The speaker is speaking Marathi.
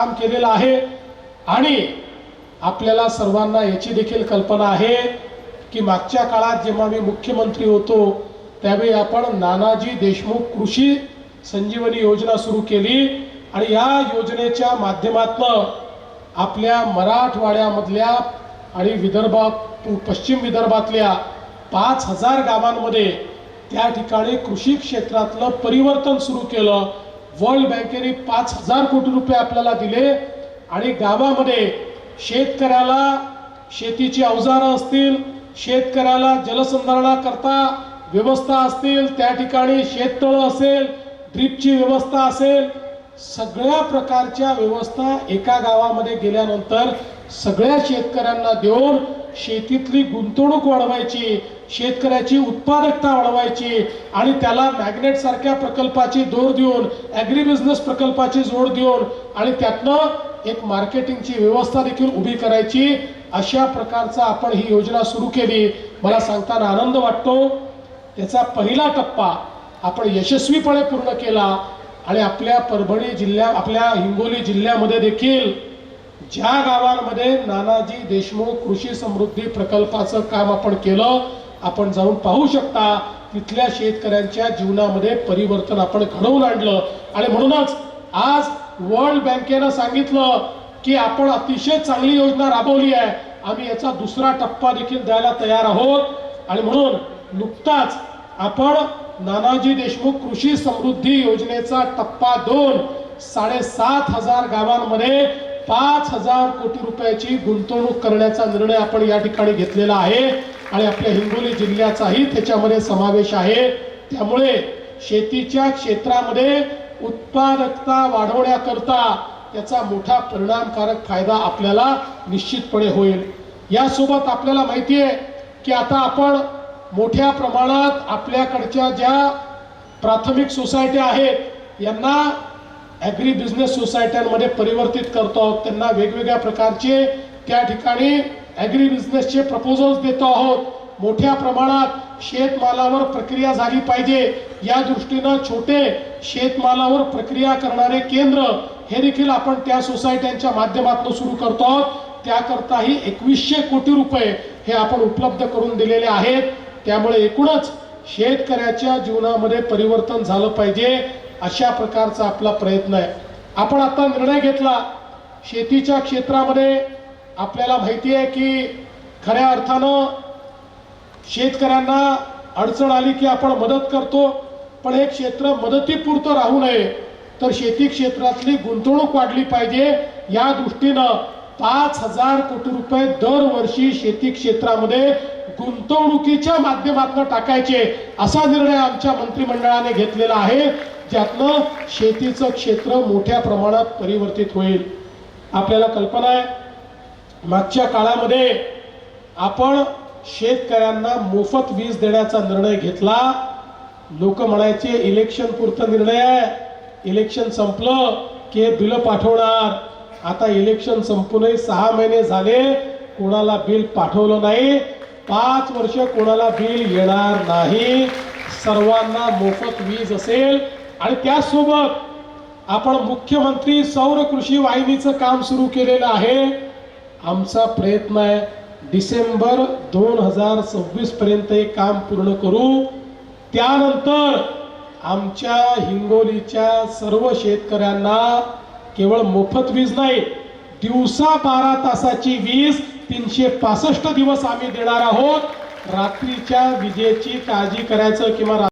काम केलेलं आहे. आणि आपल्याला सर्वांना याची देखील कल्पना आहे की मागच्या काळात जेव्हा मी मुख्यमंत्री होतो त्यावेळी आपण नानाजी देशमुख कृषी संजीवनी योजना सुरू केली. आणि या योजनेच्या माध्यमातनं आपल्या मराठवाड्यामधल्या आणि विदर्भात पश्चिम विदर्भातल्या पाच हजार गावांमध्ये त्या ठिकाणी कृषी क्षेत्रातलं परिवर्तन सुरू केलं. वर्ल्ड बँकेने पाच हजार कोटी रुपये आपल्याला दिले आणि गावामध्ये शेतकऱ्याला शेतीची अवजारं असतील शेतकऱ्याला जलसंधारणाकरता व्यवस्था असतील त्या ठिकाणी शेततळं असेल ड्रीपची व्यवस्था असेल सगळ्या प्रकारच्या व्यवस्था एका गावामध्ये गेल्यानंतर सगळ्या शेतकऱ्यांना देऊन शेतीतली गुंतवणूक वाढवायची शेतकऱ्याची उत्पादकता वाढवायची आणि त्याला मॅग्नेट सारख्या प्रकल्पाची जोड देऊन ॲग्री बिझनेस प्रकल्पाची जोड देऊन आणि त्यातनं एक मार्केटिंगची व्यवस्था देखील उभी करायची. अशा प्रकारचा आपण ही योजना सुरू केली. मला सांगताना आनंद वाटतो. त्याचा पहिला टप्पा आपण यशस्वीपणे पूर्ण केला आणि आपल्या परभणी जिल्ह्या आपल्या हिंगोली जिल्ह्यामध्ये देखील ज्या गावांमध्ये नानाजी देशमुख कृषी समृद्धी प्रकल्पाचं काम आपण केलं आपण जाऊन पाहू शकता तिथल्या शेतकऱ्यांच्या जीवनामध्ये परिवर्तन आपण घडवून आणलं. आणि म्हणूनच आज वर्ल्ड बँकेनं सांगितलं की आपण अतिशय चांगली योजना राबवली आहे. आम्ही याचा दुसरा टप्पा देखील द्यायला तयार आहोत. आणि म्हणून नुकताच आपण नानाजी देशमुख कृषी समृद्धी योजनेचा टप्पा दोन साडेसात हजार गावांमध्ये पाच हजार कोटी रुपयाची गुंतवणूक करण्याचा निर्णय आपण या ठिकाणी घेतलेला आहे. आणि आपल्या हिंगोली जिल्ह्याचाही त्याच्यामध्ये समावेश आहे. त्यामुळे शेतीच्या क्षेत्रामध्ये उत्पादकता वाढवण्याकरता त्याचा मोठा परिणामकारक फायदा आपल्याला निश्चितपणे होईल. यासोबत आपल्याला माहिती आहे की आता आपण मोठ्या प्रमाणात आपल्याकडच्या ज्या प्राथमिक सोसायट्या आहेत यांना ॲग्री बिझनेस सोसायट्यांमध्ये परिवर्तित करतो आहोत. त्यांना वेगवेगळ्या प्रकारचे त्या ठिकाणी ॲग्री बिझनेसचे प्रपोजल्स देतो आहोत. मोठ्या प्रमाणात शेतमालावर प्रक्रिया झाली पाहिजे. या दृष्टीनं छोटे शेतमालावर प्रक्रिया करणारे केंद्र हे देखील आपण त्या सोसायट्यांच्या माध्यमातून सुरू करतो आहोत. त्याकरताही एकवीसशे कोटी रुपये हे आपण उपलब्ध करून दिलेले आहेत. त्यामुळे एकूणच शेतकऱ्याच्या जीवनामध्ये परिवर्तन झालं पाहिजे. अशा प्रकारचा आपला प्रयत्न आहे. आपण आता निर्णय घेतला. शेतीच्या क्षेत्रामध्ये आपल्याला माहिती आहे की खऱ्या अर्थानं शेतकऱ्यांना अडचण आली की आपण मदत करतो. पण हे क्षेत्र मदतीपुरतं राहू नये. तर शेती क्षेत्रातली गुंतवणूक वाढली पाहिजे. या दृष्टीनं पाच हजार कोटी रुपये दरवर्षी शेती क्षेत्रामध्ये गुंतवणुकीच्या माध्यमातून टाकायचे असा निर्णय आमच्या मंत्रिमंडळाने घेतलेला आहे. ज्यातनं शेतीचं क्षेत्र मोठ्या प्रमाणात परिवर्तित होईल. आपल्याला कल्पना आहे मागच्या काळामध्ये आपण शेतकऱ्यांना मोफत वीज देण्याचा निर्णय घेतला. लोक म्हणायचे इलेक्शन पुरतं निर्णय आहे. इलेक्शन संपलं की हे बिलं पाठवणार. आता इलेक्शन संपूनही सहा महिने झाले कोणाला बिल पाठवलं नाही. पाच वर्ष कोणाला बिल येणार नाही. सर्वांना मोफत वीज असेल आणि त्यासोबत आपण मुख्यमंत्री सौर कृषी वाहिनीचं काम सुरू केलेलं आहे. आमचा प्रयत्न आहे डिसेंबर दोन हजार सव्वीस पर्यंत हे काम पूर्ण करू. त्यानंतर आमच्या हिंगोलीच्या सर्व शेतकऱ्यांना केवळ मोफत वीज नाही दिवसा बारा तासाची वीज तीनशे पासष्ट दिवस आम्ही देणार आहोत. रात्रीच्या विजेची काळजी करायचं किंवा